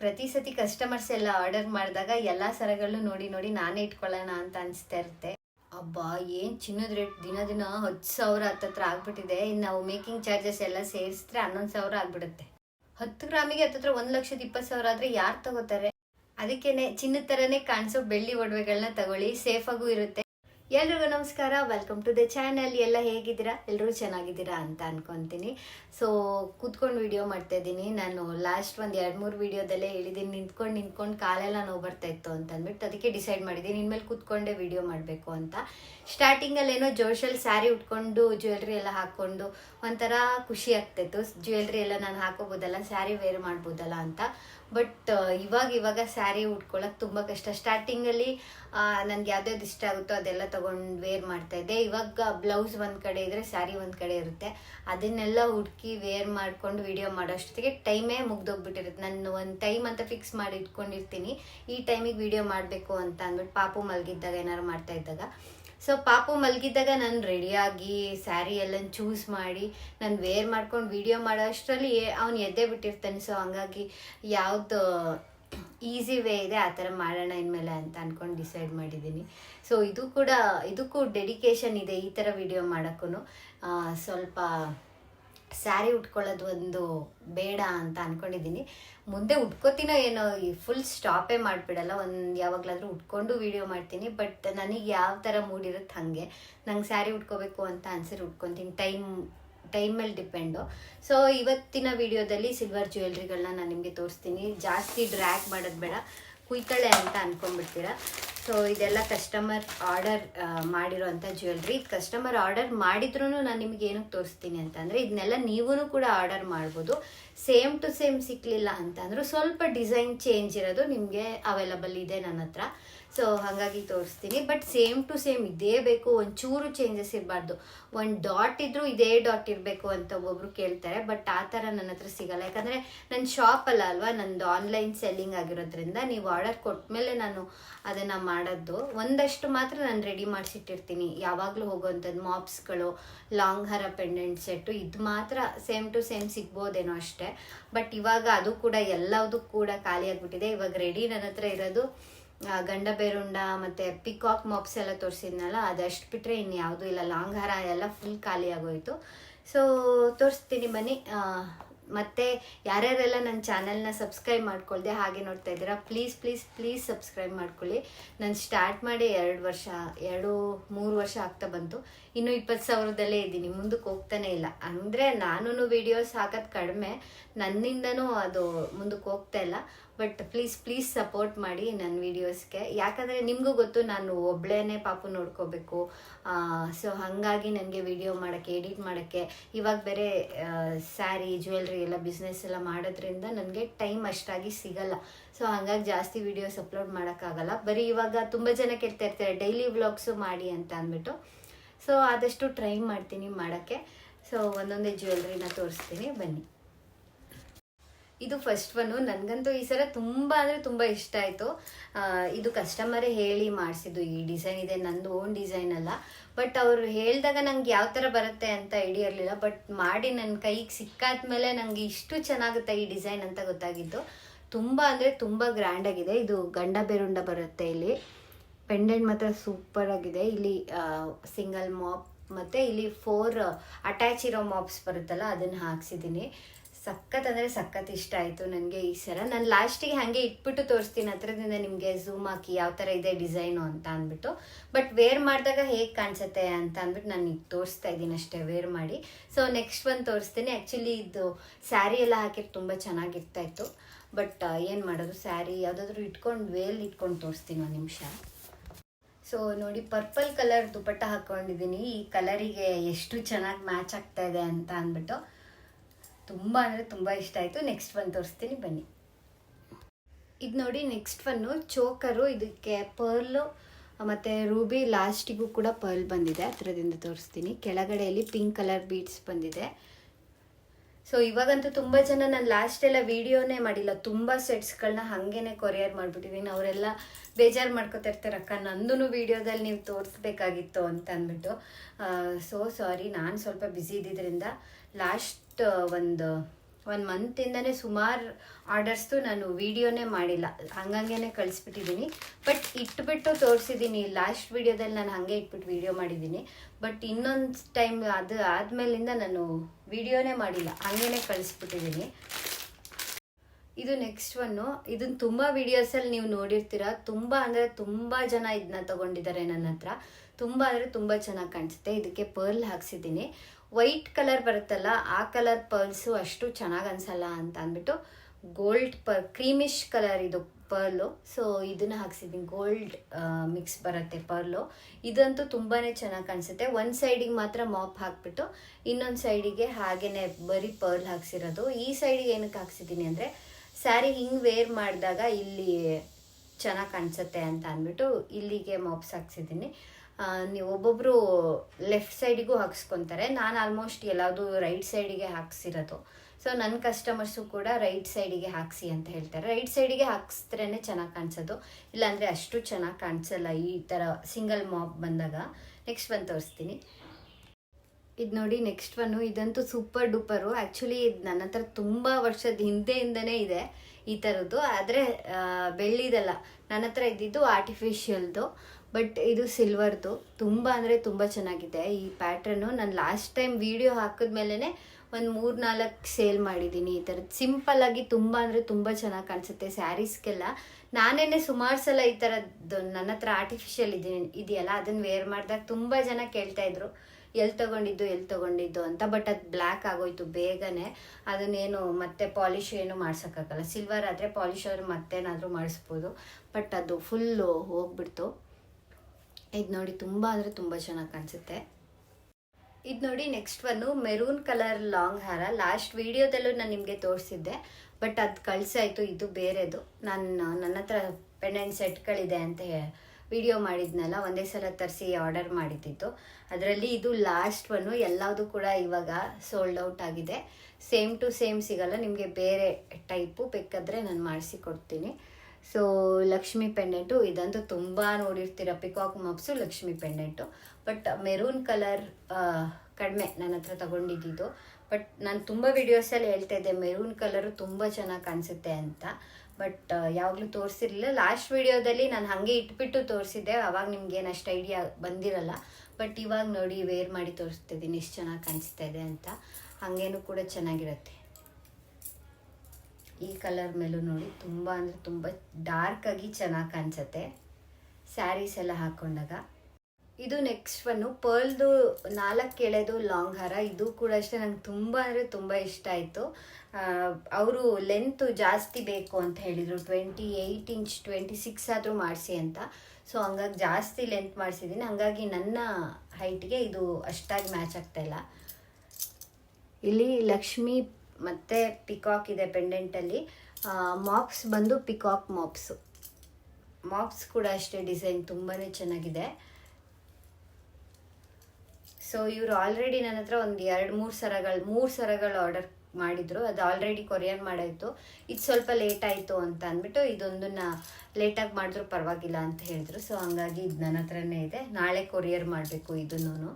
ಪ್ರತಿ ಸತಿ ಕಸ್ಟಮರ್ಸ್ ಎಲ್ಲ ಆರ್ಡರ್ ಮಾಡಿದಾಗ ಎಲ್ಲ ಸರಗಳನ್ನು ನೋಡಿ ನೋಡಿ ನಾನೇ ಇಟ್ಕೊಳ್ಳೋಣ ಅಂತ ಅನಿಸ್ತಾ ಇರುತ್ತೆ. ಅಬ್ಬಾ, ಏನು ಚಿನ್ನದ ರೇಟ್? ದಿನ ದಿನ ಹತ್ತು ಸಾವಿರ ಹತ್ತತ್ರ ಆಗ್ಬಿಟ್ಟಿದೆ. ಇನ್ನು ನಾವು ಮೇಕಿಂಗ್ ಚಾರ್ಜಸ್ ಎಲ್ಲ ಸೇರಿಸಿದ್ರೆ ಹನ್ನೊಂದು ಸಾವಿರ ಆಗ್ಬಿಡುತ್ತೆ. ಹತ್ತು ಗ್ರಾಮಿಗೆ ಹತ್ತತ್ರ ಒಂದು ಲಕ್ಷದ ಇಪ್ಪತ್ತು ಸಾವಿರ ಆದರೆ ಯಾರು ತಗೋತಾರೆ? ಅದಕ್ಕೇನೆ ಚಿನ್ನದ ಥರನೇ ಕಾಣಿಸೋ ಬೆಳ್ಳಿ ಒಡವೆಗಳನ್ನ ತಗೊಳ್ಳಿ. ಸೇಫಾಗೂ ಇರುತ್ತೆ. ಎಲ್ರಿಗೂ ನಮಸ್ಕಾರ. ವೆಲ್ಕಮ್ ಟು ದ ಚಾನಲ್ ಎಲ್ಲ ಹೇಗಿದ್ದೀರಾ? ಎಲ್ಲರೂ ಚೆನ್ನಾಗಿದ್ದೀರಾ ಅಂತ ಅನ್ಕೊಂತೀನಿ. ಸೊ ಕೂತ್ಕೊಂಡು ವಿಡಿಯೋ ಮಾಡ್ತಾ ಇದ್ದೀನಿ. ನಾನು ಲಾಸ್ಟ್ ಒಂದು ಎರಡು ಮೂರು ವಿಡಿಯೋದಲ್ಲೇ ಹೇಳಿದ್ದೀನಿ. ನಿಂತ್ಕೊಂಡು ನಿಂತ್ಕೊಂಡು ಕಾಲೆಲ್ಲ ನೋವು ಬರ್ತಾ ಇತ್ತು ಅಂತ ಅಂದ್ಬಿಟ್ಟು ಅದಕ್ಕೆ ಡಿಸೈಡ್ ಮಾಡಿದ್ದೀನಿ. ಇನ್ಮೇಲೆ ಕೂತ್ಕೊಂಡೇ ವಿಡಿಯೋ ಮಾಡಬೇಕು ಅಂತ. ಸ್ಟಾರ್ಟಿಂಗಲ್ಲಿ ಏನೋ ಜೋಶಲ್ಲಿ ಸ್ಯಾರಿ ಉಟ್ಕೊಂಡು ಜ್ಯುವೆಲ್ರಿ ಎಲ್ಲ ಹಾಕ್ಕೊಂಡು ಒಂಥರ ಖುಷಿ ಆಗ್ತಾಯಿತ್ತು ಜ್ಯುವೆಲ್ರಿ ಎಲ್ಲ ನಾನು ಹಾಕೋಬೋದಲ್ಲ ಸ್ಯಾರಿ ವೇರ್ ಮಾಡ್ಬೋದಲ್ಲ ಅಂತ. ಬಟ್ ಇವಾಗ ಇವಾಗ ಸ್ಯಾರಿ ಉಟ್ಕೊಳ್ಳೋಕೆ ತುಂಬ ಕಷ್ಟ. ಸ್ಟಾರ್ಟಿಂಗಲ್ಲಿ ನನಗೆ ಯಾವ್ದ್ಯಾವ್ದು ಇಷ್ಟ ಆಗುತ್ತೋ ಅದೆಲ್ಲ ತೊಗೊಂಡು ವೇರ್ ಮಾಡ್ತಾ ಇದ್ದೆ. ಇವಾಗ ಬ್ಲೌಸ್ ಒಂದು ಕಡೆ ಇದ್ರೆ ಸ್ಯಾರಿ ಒಂದು ಕಡೆ ಇರುತ್ತೆ. ಅದನ್ನೆಲ್ಲ ಹುಡುಕಿ ವೇರ್ ಮಾಡ್ಕೊಂಡು ವಿಡಿಯೋ ಮಾಡೋಷ್ಟೊತ್ತಿಗೆ ಟೈಮೇ ಮುಗ್ದೋಗ್ಬಿಟ್ಟಿರುತ್ತೆ. ನಾನು ಒಂದು ಟೈಮ್ ಅಂತ ಫಿಕ್ಸ್ ಮಾಡಿ ಇಟ್ಕೊಂಡಿರ್ತೀನಿ. ಈ ಟೈಮಿಗೆ ವಿಡಿಯೋ ಮಾಡಬೇಕು ಅಂತ ಅಂದ್ಬಿಟ್ಟು ಪಾಪು ಮಲಗಿದ್ದಾಗ ಏನಾರು ಮಾಡ್ತಾ ಇದ್ದಾಗ. ಸೊ ಪಾಪು ಮಲಗಿದ್ದಾಗ ನಾನು ರೆಡಿಯಾಗಿ ಸ್ಯಾರಿ ಎಲ್ಲ ಚೂಸ್ ಮಾಡಿ, ನಾನು ವೇರ್ ಮಾಡ್ಕೊಂಡು ವಿಡಿಯೋ ಮಾಡೋ ಅಷ್ಟರಲ್ಲಿ ಅವ್ನು ಎದ್ದೇ ಬಿಟ್ಟಿರ್ತಾನೆ. ಸೊ ಹಂಗಾಗಿ ಯಾವುದು ಈಸಿ ವೇ ಇದೆ, ಆ ಥರ ಮಾಡೋಣ ಇನ್ಮೇಲೆ ಅಂತ ಅಂದ್ಕೊಂಡು ಡಿಸೈಡ್ ಮಾಡಿದ್ದೀನಿ ಸೊ ಇದು ಕೂಡ, ಇದಕ್ಕೂ ಡೆಡಿಕೇಶನ್ ಇದೆ ಈ ಥರ ವಿಡಿಯೋ ಮಾಡೋಕ್ಕೂ ಸ್ವಲ್ಪ ಸ್ಯಾರಿ ಉಟ್ಕೊಳ್ಳೋದು ಒಂದು ಬೇಡ ಅಂತ ಅನ್ಕೊಂಡಿದ್ದೀನಿ. ಮುಂದೆ ಉಟ್ಕೋತೀನೋ ಏನೋ, ಈ ಫುಲ್ ಸ್ಟಾಪೇ ಮಾಡಿಬಿಡಲ್ಲ. ಒಂದು ಯಾವಾಗಲಾದರೂ ಉಟ್ಕೊಂಡು ವಿಡಿಯೋ ಮಾಡ್ತೀನಿ. ಬಟ್ ನನಗೆ ಯಾವ ಥರ ಮೂಡಿರುತ್ತೆ ಹಾಗೆ. ನಂಗೆ ಸ್ಯಾರಿ ಉಟ್ಕೋಬೇಕು ಅಂತ ಅನ್ಸಿರಿ ಉಟ್ಕೊತೀನಿ. ಟೈಮ್ ಟೈಮ್ ಮೇಲೆ ಡಿಪೆಂಡು ಸೊ ಇವತ್ತಿನ ವಿಡಿಯೋದಲ್ಲಿ ಸಿಲ್ವರ್ ಜ್ಯುವೆಲ್ರಿಗಳನ್ನ ನಾನು ನಿಮಗೆ ತೋರಿಸ್ತೀನಿ. ಜಾಸ್ತಿ ಡ್ರ್ಯಾಕ್ ಮಾಡೋದು ಬೇಡ. ಕುಯ್ತಾಳೆ ಅಂತ ಅನ್ಕೊಂಡ್ಬಿಡ್ತೀರಾ? ಸೊ ಇದೆಲ್ಲ ಕಸ್ಟಮರ್ ಆರ್ಡರ್ ಮಾಡಿರೋಂಥ ಜ್ಯುವೆಲ್ರಿ ಕಸ್ಟಮರ್ ಆರ್ಡರ್ ಮಾಡಿದ್ರು ನಾನು ನಿಮಗೆ ಏನಕ್ಕೆ ತೋರಿಸ್ತೀನಿ ಅಂತಂದರೆ ಇದನ್ನೆಲ್ಲ ನೀವೂ ಕೂಡ ಆರ್ಡರ್ ಮಾಡ್ಬೋದು. ಸೇಮ್ ಟು ಸೇಮ್ ಸಿಕ್ಕಲಿಲ್ಲ ಅಂತಂದರೂ ಸ್ವಲ್ಪ ಡಿಸೈನ್ ಚೇಂಜ್ ಇರೋದು ನಿಮಗೆ ಅವೈಲಬಲ್ ಇದೆ ನನ್ನ ಹತ್ರ ಸೊ ಹಾಗಾಗಿ ತೋರಿಸ್ತೀನಿ. ಬಟ್ ಸೇಮ್ ಟು ಸೇಮ್ ಇದೇ ಬೇಕು. ಒಂಚೂರು ಚೇಂಜಸ್ ಇರಬಾರ್ದು. ಒಂದು ಡಾಟ್ ಇದ್ರೂ ಇದೇ ಡಾಟ್ ಇರಬೇಕು ಅಂತ ಒಬ್ಬೊಬ್ರು ಕೇಳ್ತಾರೆ. ಬಟ್ ಆ ಥರ ನನ್ನ ಹತ್ರ ಸಿಗಲ್ಲ. ಯಾಕಂದರೆ ನನ್ನ ಶಾಪ್ ಅಲ್ಲ ಅಲ್ವಾ? ನಂದು ಆನ್ಲೈನ್ ಸೆಲ್ಲಿಂಗ್ ಆಗಿರೋದ್ರಿಂದ ನೀವು ಆರ್ಡರ್ ಕೊಟ್ಟಮೇಲೆ ನಾನು ಅದನ್ನು ಮಾಡೋದು. ಒಂದಷ್ಟು ಮಾತ್ರ ನಾನು ರೆಡಿ ಮಾಡಿಸಿಟ್ಟಿರ್ತೀನಿ. ಯಾವಾಗಲೂ ಹೋಗುವಂಥದ್ದು ಮಾಪ್ಸ್ಗಳು ಲಾಂಗ್ ಹರ ಪೆಂಡೆಂಟ್ ಸೆಟ್ಟು ಇದು ಮಾತ್ರ ಸೇಮ್ ಟು ಸೇಮ್ ಸಿಗ್ಬೋದೇನೋ ಅಷ್ಟೇ. ಬಟ್ ಇವಾಗ ಅದು ಕೂಡ ಎಲ್ಲದೂ ಕೂಡ ಖಾಲಿಯಾಗಿಬಿಟ್ಟಿದೆ. ಇವಾಗ ರೆಡಿ ನನ್ನ ಹತ್ರ ಇರೋದು ಗಂಡ ಬೇರುಂಡ ಮತ್ತು ಪಿಕಾಕ್ ಮಾಪ್ಸ್ ಎಲ್ಲ ತೋರಿಸಿದ್ನಲ್ಲ, ಅದಷ್ಟು ಬಿಟ್ಟರೆ ಇನ್ಯಾವುದೂ ಇಲ್ಲ. ಲಾಂಗ್ ಹಾರ ಎಲ್ಲ ಫುಲ್ ಖಾಲಿ ಆಗೋಯ್ತು. ಸೊ ತೋರಿಸ್ತೀನಿ ಬನ್ನಿ. ಮತ್ತೆ ಯಾರ್ಯಾರೆಲ್ಲ ನನ್ನ ಚಾನೆಲ್ನ ಸಬ್ಸ್ಕ್ರೈಬ್ ಮಾಡ್ಕೊಳ್ದೆ ಹಾಗೆ ನೋಡ್ತಾ ಇದ್ದೀರಾ ಪ್ಲೀಸ್ ಪ್ಲೀಸ್ ಪ್ಲೀಸ್ ಸಬ್ಸ್ಕ್ರೈಬ್ ಮಾಡ್ಕೊಳ್ಳಿ. ನಾನು ಸ್ಟಾರ್ಟ್ ಮಾಡಿ ಎರಡು ವರ್ಷ, ಎರಡು, ಮೂರು ವರ್ಷ ಆಗ್ತಾ ಬಂತು. ಇನ್ನು ಇಪ್ಪತ್ತು ಸಾವಿರದಲ್ಲೇ ಇದ್ದೀನಿ, ಮುಂದಕ್ಕೆ ಹೋಗ್ತಾನೆ ಇಲ್ಲ. ಅಂದರೆ ನಾನು ವಿಡಿಯೋಸ್ ಹಾಕೋದು ಕಡಿಮೆ ನನ್ನಿಂದನೂ ಅದು ಮುಂದಕ್ಕೆ ಹೋಗ್ತಾ ಇಲ್ಲ. ಬಟ್ ಪ್ಲೀಸ್ ಪ್ಲೀಸ್ ಸಪೋರ್ಟ್ ಮಾಡಿ ನನ್ನ ವೀಡಿಯೋಸ್ಗೆ ಯಾಕಂದರೆ ನಿಮಗೂ ಗೊತ್ತು, ನಾನು ಒಬ್ಳೇ ಪಾಪು ನೋಡ್ಕೋಬೇಕು. ಸೊ ಹಾಗಾಗಿ ನನಗೆ ವಿಡಿಯೋ ಮಾಡೋಕ್ಕೆ ಎಡಿಟ್ ಮಾಡೋಕ್ಕೆ, ಇವಾಗ ಬೇರೆ ಸ್ಯಾರಿ ಜ್ಯುವೆಲ್ರಿ ಎಲ್ಲ ಬಿಸ್ನೆಸ್ ಎಲ್ಲ ಮಾಡೋದ್ರಿಂದ ನನಗೆ ಟೈಮ್ ಅಷ್ಟಾಗಿ ಸಿಗಲ್ಲ. ಸೊ ಹಾಗಾಗಿ ಜಾಸ್ತಿ ವಿಡಿಯೋಸ್ ಅಪ್ಲೋಡ್ ಮಾಡೋಕ್ಕಾಗಲ್ಲ. ಬರೀ ಇವಾಗ ತುಂಬ ಜನ ಕೇಳ್ತಾ ಇರ್ತಾರೆ ಡೈಲಿ ವ್ಲಾಗ್ಸು ಮಾಡಿ ಅಂತ ಅಂದ್ಬಿಟ್ಟು. ಸೊ ಆದಷ್ಟು ಟ್ರೈ ಮಾಡ್ತೀನಿ ಮಾಡೋಕ್ಕೆ. ಸೊ ಒಂದೊಂದೇ ಜ್ಯುವೆಲ್ರಿನ ತೋರಿಸ್ತೀನಿ. ಬನ್ನಿ. ಇದು ಫಸ್ಟ್ ಒನ್ನು ನನಗಂತೂ ಈ ಸಲ ತುಂಬ ಅಂದರೆ ತುಂಬ ಇಷ್ಟ ಆಯಿತು. ಇದು ಕಸ್ಟಮರೇ ಹೇಳಿ ಮಾಡಿಸಿದ್ದು. ಈ ಡಿಸೈನ್ ಇದೆ. ನಂದು ಓನ್ ಡಿಸೈನ್ ಅಲ್ಲ. ಬಟ್ ಅವರು ಹೇಳಿದಾಗ ನಂಗೆ ಯಾವ ಥರ ಬರುತ್ತೆ ಅಂತ ಹಿಡಿಯಿರಲಿಲ್ಲ ಬಟ್ ಮಾಡಿ ನನ್ನ ಕೈಗೆ ಸಿಕ್ಕಾದ್ಮೇಲೆ ನನಗೆ ಇಷ್ಟು ಚೆನ್ನಾಗುತ್ತೆ ಈ ಡಿಸೈನ್ ಅಂತ ಗೊತ್ತಾಗಿದ್ದು. ತುಂಬ ಅಂದರೆ ತುಂಬ ಗ್ರ್ಯಾಂಡಾಗಿದೆ ಇದು ಗಂಡ ಬೇರುಂಡ ಬರುತ್ತೆ ಇಲ್ಲಿ. ಪೆಂಡೆಂಟ್ ಮಾತ್ರ ಸೂಪರ್ ಆಗಿದೆ ಇಲ್ಲಿ ಸಿಂಗಲ್ ಮಾಪ್ ಮತ್ತು ಇಲ್ಲಿ ಫೋರ್ ಅಟ್ಯಾಚ್ ಇರೋ ಮಾಪ್ಸ್ ಬರುತ್ತಲ್ಲ, ಅದನ್ನು ಹಾಕ್ಸಿದ್ದೀನಿ. ಸಖತ್ ಅಂದರೆ ಸಖತ್ ಇಷ್ಟ ಆಯಿತು ನನಗೆ ಈ ಸರ ನಾನು ಲಾಸ್ಟಿಗೆ ಹಾಗೆ ಇಟ್ಬಿಟ್ಟು ತೋರಿಸ್ತೀನಿ, ಹತ್ರದಿಂದ ನಿಮಗೆ ಝೂಮ್ ಹಾಕಿ ಯಾವ ಥರ ಇದೆ ಡಿಸೈನು ಅಂತ ಅಂದ್ಬಿಟ್ಟು. ಬಟ್ ವೇರ್ ಮಾಡಿದಾಗ ಹೇಗೆ ಕಾಣಿಸುತ್ತೆ ಅಂತ ಅಂದ್ಬಿಟ್ಟು ನಾನು ಈಗ ತೋರಿಸ್ತಾ ಇದ್ದೀನಿ ಅಷ್ಟೇ ವೇರ್ ಮಾಡಿ. ಸೊ ನೆಕ್ಸ್ಟ್ ಒಂದು ತೋರಿಸ್ತೀನಿ. ಆ್ಯಕ್ಚುಲಿ ಇದು ಸ್ಯಾರಿ ಎಲ್ಲ ಹಾಕಿದ್ರೆ ತುಂಬ ಚೆನ್ನಾಗಿರ್ತಾ ಇತ್ತು. ಬಟ್ ಏನು ಮಾಡೋದು ಸ್ಯಾರಿ ಯಾವುದಾದ್ರೂ ಇಟ್ಕೊಂಡು ವೇಲ್ ಇಟ್ಕೊಂಡು ತೋರಿಸ್ತೀನಿ ಒಂದು ನಿಮಿಷ. ಸೊ ನೋಡಿ ಪರ್ಪಲ್ ಕಲರ್ ದುಪಟ್ಟ ಹಾಕ್ಕೊಂಡಿದ್ದೀನಿ. ಈ ಕಲರಿಗೆ ಎಷ್ಟು ಚೆನ್ನಾಗಿ ಮ್ಯಾಚ್ ಆಗ್ತಾ ಇದೆ ಅಂತ ಅಂದ್ಬಿಟ್ಟು ತುಂಬ ಅಂದರೆ ತುಂಬ ಇಷ್ಟ ಆಯಿತು. ನೆಕ್ಸ್ಟ್ ಒನ್ ತೋರಿಸ್ತೀನಿ, ಬನ್ನಿ. ಇದು ನೋಡಿ ನೆಕ್ಸ್ಟ್ ಒನ್ನು ಚೋಕರು ಇದಕ್ಕೆ ಪರ್ಲು ಮತ್ತು ರೂಬಿ ಲಾಸ್ಟಿಗೂ ಕೂಡ ಪರ್ಲ್ ಬಂದಿದೆ. ಹತ್ರದಿಂದ ತೋರಿಸ್ತೀನಿ. ಕೆಳಗಡೆಯಲ್ಲಿ ಪಿಂಕ್ ಕಲರ್ ಬೀಡ್ಸ್ ಬಂದಿದೆ. ಸೊ ಇವಾಗಂತೂ ತುಂಬ ಜನ ನಾನು ಲಾಸ್ಟ್ ಎಲ್ಲ ವೀಡಿಯೋನೇ ಮಾಡಿಲ್ಲ. ತುಂಬ ಸೆಟ್ಸ್ಗಳನ್ನ ಹಾಗೇನೆ ಕೊರಿಯರ್ ಮಾಡಿಬಿಟ್ಟಿದ್ದೀನಿ ಅವರೆಲ್ಲ ಬೇಜಾರು ಮಾಡ್ಕೋತಾ ಇರ್ತಾರೆ, ಅಕ್ಕ ನಂದು ವೀಡಿಯೋದಲ್ಲಿ ನೀವು ತೋರಿಸ್ಬೇಕಾಗಿತ್ತು ಅಂತ ಅಂದ್ಬಿಟ್ಟು. ಸೊ ಸಾರಿ ನಾನು ಸ್ವಲ್ಪ ಬ್ಯುಸಿ ಇದ್ದಿದ್ದರಿಂದ ಲಾಸ್ಟ್ ಒಂದು ಒಂದು ಮಂತಿಂದನೇ ಸುಮಾರು ಆರ್ಡರ್ಸ್ದು ನಾನು ವಿಡಿಯೋನೇ ಮಾಡಿಲ್ಲ. ಹಂಗಂಗೆ ಕಳಿಸ್ಬಿಟ್ಟಿದ್ದೀನಿ ಬಟ್ ಇಟ್ಬಿಟ್ಟು ತೋರಿಸಿದ್ದೀನಿ ಲಾಸ್ಟ್ ವಿಡಿಯೋದಲ್ಲಿ ನಾನು ಹಾಗೆ ಇಟ್ಬಿಟ್ಟು ವಿಡಿಯೋ ಮಾಡಿದ್ದೀನಿ ಬಟ್ ಇನ್ನೊಂದು ಟೈಮ್ ಅದು ಆದಮೇಲಿಂದ ನಾನು ವಿಡಿಯೋನೇ ಮಾಡಿಲ್ಲ. ಹಾಗೇನೆ ಕಳಿಸ್ಬಿಟ್ಟಿದ್ದೀನಿ ಇದು ನೆಕ್ಸ್ಟ್ ಒನ್ನು. ಇದನ್ನ ತುಂಬ ವಿಡಿಯೋಸಲ್ಲಿ ನೀವು ನೋಡಿರ್ತೀರ. ತುಂಬ ಅಂದರೆ ತುಂಬ ಜನ ಇದನ್ನ ತಗೊಂಡಿದ್ದಾರೆ ನನ್ನ ಹತ್ರ ತುಂಬ ಅಂದರೆ ತುಂಬ ಚೆನ್ನಾಗಿ ಕಾಣಿಸುತ್ತೆ. ಇದಕ್ಕೆ ಪರ್ಲ್ ಹಾಕ್ಸಿದ್ದೀನಿ. ವೈಟ್ ಕಲರ್ ಬರುತ್ತಲ್ಲ, ಆ ಕಲರ್ ಪರ್ಲ್ಸು ಅಷ್ಟು ಚೆನ್ನಾಗಿ ಅನ್ಸಲ್ಲ ಅಂತ ಅಂದ್ಬಿಟ್ಟು ಗೋಲ್ಡ್ ಪರ್ ಕ್ರೀಮಿಶ್ ಕಲರ್ ಇದು ಪರ್ಲು. ಸೊ ಇದನ್ನ ಹಾಕ್ಸಿದ್ದೀನಿ ಗೋಲ್ಡ್ ಮಿಕ್ಸ್ ಬರುತ್ತೆ ಪರ್ಲು. ಇದಂತೂ ತುಂಬಾ ಚೆನ್ನಾಗಿ ಕಾಣಿಸುತ್ತೆ. ಒಂದು ಸೈಡಿಗೆ ಮಾತ್ರ ಮಾಪ್ ಹಾಕ್ಬಿಟ್ಟು ಇನ್ನೊಂದು ಸೈಡಿಗೆ ಹಾಗೇನೆ ಬರೀ ಪರ್ಲ್ ಹಾಕ್ಸಿರೋದು. ಈ ಸೈಡಿಗೆ ಏನಕ್ಕೆ ಹಾಕ್ಸಿದ್ದೀನಿ ಅಂದರೆ ಸ್ಯಾರಿ ಹಿಂಗೆ ವೇರ್ ಮಾಡಿದಾಗ ಇಲ್ಲಿ ಚೆನ್ನಾಗಿ ಕಾಣಿಸುತ್ತೆ ಅಂತ ಅಂದ್ಬಿಟ್ಟು ಇಲ್ಲಿಗೆ ಮಾಪ್ಸ್ ಹಾಕ್ಸಿದ್ದೀನಿ ನೀವು ಒಬ್ಬೊಬ್ಬರು ಲೆಫ್ಟ್ ಸೈಡಿಗೂ ಹಾಕ್ಸ್ಕೊತಾರೆ. ನಾನು ಆಲ್ಮೋಸ್ಟ್ ಎಲ್ಲಾವುದು ರೈಟ್ ಸೈಡಿಗೆ ಹಾಕ್ಸಿರೋದು. ಸೊ ನನ್ನ ಕಸ್ಟಮರ್ಸು ಕೂಡ ರೈಟ್ ಸೈಡಿಗೆ ಹಾಕ್ಸಿ ಅಂತ ಹೇಳ್ತಾರೆ. ರೈಟ್ ಸೈಡಿಗೆ ಹಾಕ್ಸಿದ್ರೇ ಚೆನ್ನಾಗಿ ಕಾಣಿಸೋದು. ಇಲ್ಲಾಂದರೆ ಅಷ್ಟು ಚೆನ್ನಾಗಿ ಕಾಣಿಸಲ್ಲ ಈ ಥರ ಸಿಂಗಲ್ ಮಾಪ್ ಬಂದಾಗ. ನೆಕ್ಸ್ಟ್ ಬಂದು ತೋರಿಸ್ತೀನಿ. ಇದು ನೋಡಿ ನೆಕ್ಸ್ಟ್ ಒನ್ನು ಇದಂತೂ ಸೂಪರ್ ಡೂಪರು ಆ್ಯಕ್ಚುಲಿ ಇದು ನನ್ನ ಹತ್ರ ತುಂಬ ವರ್ಷದ ಹಿಂದೆಯಿಂದನೇ ಇದೆ ಈ ಥರದ್ದು ಆದರೆ ಬೆಳ್ಳಿದಲ್ಲ. ನನ್ನ ಹತ್ರ ಇದ್ದಿದ್ದು ಆರ್ಟಿಫಿಷಿಯಲ್ದು ಬಟ್ ಇದು ಸಿಲ್ವರ್ದು. ತುಂಬ ಅಂದರೆ ತುಂಬ ಚೆನ್ನಾಗಿದೆ. ಈ ಪ್ಯಾಟ್ರನ್ನು ನಾನು ಲಾಸ್ಟ್ ಟೈಮ್ ವಿಡಿಯೋ ಹಾಕಿದ್ಮೇಲೆ ಒಂದು ಮೂರು ನಾಲ್ಕು ಸೇಲ್ ಮಾಡಿದ್ದೀನಿ ಈ ಥರದ್ದು ಸಿಂಪಲ್ಲಾಗಿ ತುಂಬ ಅಂದರೆ ತುಂಬ ಚೆನ್ನಾಗಿ ಕಾಣಿಸುತ್ತೆ ಸ್ಯಾರೀಸ್ಗೆಲ್ಲ. ನಾನೇನೆ ಸುಮಾರು ಸಲ ಈ ಥರದ್ದು ನನ್ನ ಹತ್ರ ಆರ್ಟಿಫಿಷಿಯಲ್ ಇದೆ ಇದೆಯಲ್ಲ? ಅದನ್ನು ವೇರ್ ಮಾಡಿದಾಗ ತುಂಬ ಜನ ಕೇಳ್ತಾ ಇದ್ರು ಎಲ್ಲಿ ತಗೊಂಡಿದ್ದು ಎಲ್ಲಿ ತಗೊಂಡಿದ್ದು ಅಂತ. ಬಟ್ ಅದು ಬ್ಲ್ಯಾಕ್ ಆಗೋಯ್ತು ಬೇಗನೆ. ಅದನ್ನೇನು ಮತ್ತೆ ಪಾಲಿಶ್ ಏನು ಮಾಡ್ಸೋಕ್ಕಾಗಲ್ಲ. ಸಿಲ್ವರ್ ಆದರೆ ಪಾಲಿಶ್ ಅವ್ರು ಮತ್ತೇನಾದರೂ ಮಾಡಿಸ್ಬೋದು. ಬಟ್ ಅದು ಫುಲ್ಲು ಹೋಗ್ಬಿಡ್ತು. ಇದು ನೋಡಿ ತುಂಬ ಅಂದರೆ ತುಂಬ ಚೆನ್ನಾಗಿ ಕಾಣಿಸುತ್ತೆ. ಇದು ನೋಡಿ ನೆಕ್ಸ್ಟ್ ಒಂದು ಮೆರೂನ್ ಕಲರ್ ಲಾಂಗ್ ಹಾರ ಲಾಸ್ಟ್ ವಿಡಿಯೋದಲ್ಲೂ ನಾನು ನಿಮಗೆ ತೋರಿಸಿದ್ದೆ ಬಟ್ ಅದು ಕಳಿಸಾಯಿತು, ಇದು ಬೇರೆದು. ನಾನು, ನನ್ನ ಹತ್ರ ಪೆಂಡೆಂಟ್ ಸೆಟ್ಗಳಿದೆ ಅಂತ ವಿಡಿಯೋ ಮಾಡಿದ್ನಲ್ಲ, ಒಂದೇ ಸಲ ತರಿಸಿ ಆರ್ಡರ್ ಮಾಡಿದ್ದಿತ್ತು ಅದರಲ್ಲಿ ಇದು ಲಾಸ್ಟ್ ಒನ್ನು ಎಲ್ಲದೂ ಕೂಡ ಇವಾಗ ಸೋಲ್ಡ್ ಔಟ್ ಆಗಿದೆ. ಸೇಮ್ ಟು ಸೇಮ್ ಸಿಗಲ್ಲ, ನಿಮಗೆ ಬೇರೆ ಟೈಪು ಬೇಕಾದರೆ ನಾನು ಮಾಡಿಸಿ ಕೊಡ್ತೀನಿ. ಸೊ ಲಕ್ಷ್ಮಿ ಪೆಂಡೆಂಟು ಇದಂತೂ ತುಂಬ ನೋಡಿರ್ತೀರ. Peacock ಮಾಪ್ಸು Lakshmi pendant but maroon colour ಕಡಿಮೆ ನನ್ನ ಹತ್ರ ತಗೊಂಡಿದ್ದು ಬಟ್ ನಾನು ತುಂಬ ವಿಡಿಯೋಸಲ್ಲಿ ಹೇಳ್ತಾ ಇದ್ದೆ ಮೆರೂನ್ ಕಲರು ತುಂಬ ಚೆನ್ನಾಗಿ ಕಾಣಿಸುತ್ತೆ ಅಂತ. ಬಟ್ ಯಾವಾಗಲೂ ತೋರಿಸಿರಲಿಲ್ಲ. ಲಾಸ್ಟ್ ವಿಡಿಯೋದಲ್ಲಿ ನಾನು ಹಾಗೆ ಇಟ್ಬಿಟ್ಟು ತೋರಿಸಿದ್ದೆ. ಅವಾಗ ನಿಮ್ಗೆ ಏನು ಅಷ್ಟು ಐಡಿಯಾ ಬಂದಿರಲ್ಲ. ಬಟ್ ಇವಾಗ ನೋಡಿ ವೇರ್ ಮಾಡಿ ತೋರಿಸ್ತಿದ್ದೀನಿ. ಇಷ್ಟು ಚೆನ್ನಾಗಿ ಕಾಣಿಸ್ತಾ ಇದೆ ಅಂತ. ಹಾಗೇನು ಕೂಡ ಚೆನ್ನಾಗಿರುತ್ತೆ. ಈ ಕಲರ್ ಮೇಲೂ ನೋಡಿ, ತುಂಬ ಅಂದರೆ ತುಂಬ ಡಾರ್ಕ್ ಆಗಿ ಚೆನ್ನಾಗಿ ಕಾಣಿಸುತ್ತೆ. ಸ್ಯಾರೀಸ್ ಎಲ್ಲ ಹಾಕೊಂಡಾಗ. ಇದು ನೆಕ್ಸ್ಟ್ ಒನ್ನು ಪರ್ಲ್ದು ನಾಲ್ಕು ಎಳೆದು ಲಾಂಗ್ ಹಾರ, ಇದು ಕೂಡ ಅಷ್ಟೇ ನಂಗೆ ತುಂಬ ಅಂದರೆ ತುಂಬ ಇಷ್ಟ ಆಯಿತು. ಅವರು ಲೆಂತ್ ಜಾಸ್ತಿ ಬೇಕು ಅಂತ ಹೇಳಿದರು twenty eight inch twenty six ಆದರೂ ಮಾಡಿಸಿ ಅಂತ. ಸೊ ಹಂಗಾಗಿ ಜಾಸ್ತಿ ಲೆಂತ್ ಮಾಡಿಸಿದ್ದೀನಿ ಹಂಗಾಗಿ ನನ್ನ ಹೈಟ್ಗೆ ಇದು ಅಷ್ಟಾಗಿ ಮ್ಯಾಚ್ ಆಗ್ತಾಯಿಲ್ಲ ಇಲ್ಲಿ ಲಕ್ಷ್ಮಿ ಮತ್ತು ಪಿಕಾಕ್ ಇದೆ ಪೆಂಡೆಂಟಲ್ಲಿ ಮಾಪ್ಸ್ ಬಂದು ಪಿಕಾಕ್ ಮಾಪ್ಸು ಮಾಪ್ಸ್ ಕೂಡ ಅಷ್ಟೇ ಡಿಸೈನ್ ತುಂಬಾ ಚೆನ್ನಾಗಿದೆ. ಸೊ ಇವರು ಆಲ್ರೆಡಿ ನನ್ನ ಹತ್ರ ಒಂದು ಎರಡು, ಮೂರು ಸರಗಳು ಮೂರು ಸರಗಳು ಆರ್ಡರ್ ಮಾಡಿದ್ರು. ಅದು ಆಲ್ರೆಡಿ ಕೊರಿಯರ್ ಮಾಡಾಯಿತು. ಇದು ಸ್ವಲ್ಪ ಲೇಟ್ ಆಯಿತು ಅಂತ ಅಂದ್ಬಿಟ್ಟು ಇದೊಂದನ್ನ ಲೇಟಾಗಿ ಮಾಡಿದ್ರು ಪರವಾಗಿಲ್ಲ ಅಂತ ಹೇಳಿದ್ರು. ಸೊ ಹಂಗಾಗಿ ಇದು ನನ್ನ ಹತ್ರನೇ ಇದೆ. ನಾಳೆ ಕೊರಿಯರ್ ಮಾಡಬೇಕು ಇದನ್ನು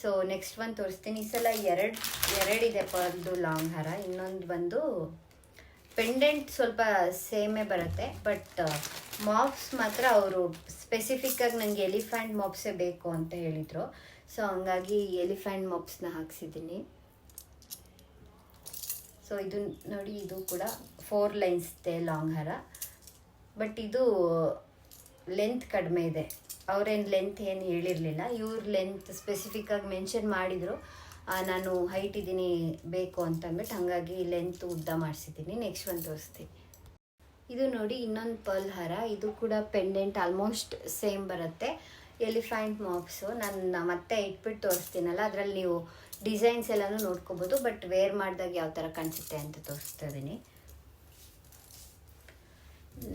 ಸೊ ನೆಕ್ಸ್ಟ್ ಒಂದು ತೋರಿಸ್ತೀನಿ. ಈ ಸಲ ಎರಡು, ಎರಡಿದೆ ಒಂದು ಲಾಂಗ್ ಹಾರ. ಇನ್ನೊಂದು ಬಂದು ಪೆಂಡೆಂಟ್ ಸ್ವಲ್ಪ ಸೇಮೇ ಬರುತ್ತೆ. ಬಟ್ ಮಾಪ್ಸ್ ಮಾತ್ರ ಅವರು ಸ್ಪೆಸಿಫಿಕ್ಕಾಗಿ ನನಗೆ ಎಲಿಫ್ಯಾಂಟ್ ಮಾಪ್ಸೇ ಬೇಕು ಅಂತ ಹೇಳಿದರು. ಸೊ ಹಂಗಾಗಿ ಎಲಿಫ್ಯಾಂಟ್ ಮಾಪ್ಸ್ನ ಹಾಕ್ಸಿದ್ದೀನಿ. ಸೊ ಇದು ನೋಡಿ, ಇದು ಕೂಡ ಫೋರ್ ಲೈನ್ಸ್ ಇದೆ ಲಾಂಗ್ ಹಾರ. ಬಟ್ ಇದು ಲೆಂತ್ ಕಡಿಮೆ ಇದೆ. ಅವ್ರೇನು ಲೆಂತ್ ಏನು ಹೇಳಿರಲಿಲ್ಲ. ಇವ್ರ ಲೆಂತ್ ಸ್ಪೆಸಿಫಿಕ್ಕಾಗಿ ಮೆನ್ಷನ್ ಮಾಡಿದರು. ನಾನು ಹೈಟ್ ಇದ್ದೀನಿ ಬೇಕು ಅಂತಂದ್ಬಿಟ್ಟು ಹಂಗಾಗಿ ಹಾಗಾಗಿ ಲೆಂತ್ ಉದ್ದ ಮಾಡಿಸಿದ್ದೀನಿ ನೆಕ್ಸ್ಟ್ ಒಂದು ತೋರಿಸ್ತೀನಿ. ಇದು ನೋಡಿ ಇನ್ನೊಂದು ಪರ್ಲ್ ಹರ. ಇದು ಕೂಡ ಪೆಂಡೆಂಟ್ ಆಲ್ಮೋಸ್ಟ್ ಸೇಮ್ ಬರುತ್ತೆ. ಎಲಿಫ್ಯಾಂಟ್ ಮಾಪ್ಸು ನಾನು ಮತ್ತೆ ಇಟ್ಬಿಟ್ಟು ತೋರಿಸ್ತೀನಲ್ಲ, ಅದರಲ್ಲಿ ನೀವು ಡಿಸೈನ್ಸ್ ಎಲ್ಲನೂ ನೋಡ್ಕೋಬೋದು ಬಟ್ ವೇರ್ ಮಾಡಿದಾಗ ಯಾವ ಥರ ಕಾಣಿಸುತ್ತೆ ಅಂತ ತೋರಿಸ್ತಾ ಇದ್ದೀನಿ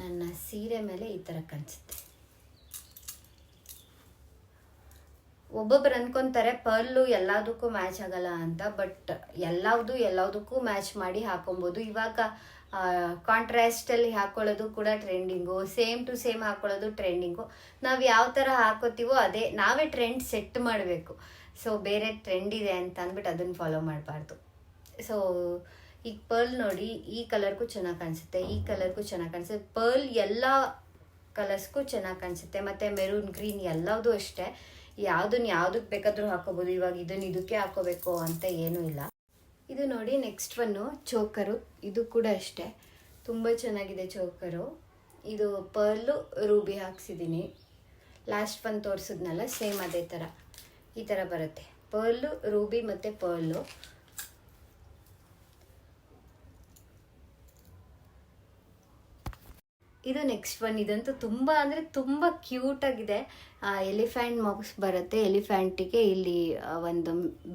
ನನ್ನ ಸೀರೆ ಮೇಲೆ ಈ ಥರ ಕಾಣಿಸುತ್ತೆ. ಒಬ್ಬೊಬ್ರು ಅನ್ಕೊಂತಾರೆ ಪರ್ಲು ಎಲ್ಲದಕ್ಕೂ ಮ್ಯಾಚ್ ಆಗಲ್ಲ ಅಂತ ಬಟ್ ಎಲ್ಲವುದು ಎಲ್ಲದಕ್ಕೂ ಮ್ಯಾಚ್ ಮಾಡಿ ಹಾಕೊಬೋದು. ಇವಾಗ ಕಾಂಟ್ರಾಸ್ಟಲ್ಲಿ ಹಾಕೊಳ್ಳೋದು ಕೂಡ ಟ್ರೆಂಡಿಂಗು ಸೇಮ್ ಟು ಸೇಮ್ ಹಾಕೊಳ್ಳೋದು ಟ್ರೆಂಡಿಂಗು ನಾವು ಯಾವ ಥರ ಹಾಕೋತೀವೋ ಅದೇ, ನಾವೇ ಟ್ರೆಂಡ್ ಸೆಟ್ ಮಾಡಬೇಕು. ಸೊ ಬೇರೆ ಟ್ರೆಂಡ್ ಇದೆ ಅಂತ ಅಂದ್ಬಿಟ್ಟು ಅದನ್ನು ಫಾಲೋ ಮಾಡಬಾರ್ದು. ಸೊ ಈಗ ಪರ್ಲ್ ನೋಡಿ, ಈ ಕಲರ್ಗೂ ಚೆನ್ನಾಗಿ ಕಾಣಿಸುತ್ತೆ, ಈ ಕಲರ್ಗೂ ಚೆನ್ನಾಗಿ ಕಾಣಿಸುತ್ತೆ. ಪರ್ಲ್ ಎಲ್ಲ ಕಲರ್ಸ್ಗೂ ಚೆನ್ನಾಗಿ ಕಾಣಿಸುತ್ತೆ, ಮತ್ತು ಮೆರೂನ್ ಗ್ರೀನ್ ಎಲ್ಲದೂ ಅಷ್ಟೇ. ಯಾವುದನ್ನ ಯಾವುದಕ್ಕೆ ಬೇಕಾದರೂ ಹಾಕೋಬೋದು. ಇವಾಗ ಇದನ್ನ ಇದಕ್ಕೆ ಹಾಕೋಬೇಕು ಅಂತ ಏನೂ ಇಲ್ಲ. ಇದು ನೋಡಿ ನೆಕ್ಸ್ಟ್ ಒನ್ನು ಚೋಕರು. ಇದು ಕೂಡ ಅಷ್ಟೇ. ತುಂಬ ಚೆನ್ನಾಗಿದೆ ಚೋಕರು. ಇದು ಪರ್ಲು ರೂಬಿ ಹಾಕ್ಸಿದ್ದೀನಿ. ಲಾಸ್ಟ್ ಒನ್ ತೋರಿಸಿದ್ನಲ್ಲ ಸೇಮ್ ಅದೇ ಥರ ಈ ಥರ ಬರುತ್ತೆ. ಪರ್ಲು, ರೂಬಿ ಮತ್ತು ಪರ್ಲು. ಇದು ನೆಕ್ಸ್ಟ್ ಒನ್ ಇದಂತೂ ತುಂಬ ಅಂದರೆ ತುಂಬ ಕ್ಯೂಟಾಗಿದೆ ಎಲಿಫ್ಯಾಂಟ್ ಮಗ್ಸ್ ಬರುತ್ತೆ. ಎಲಿಫ್ಯಾಂಟಿಗೆ ಇಲ್ಲಿ ಒಂದು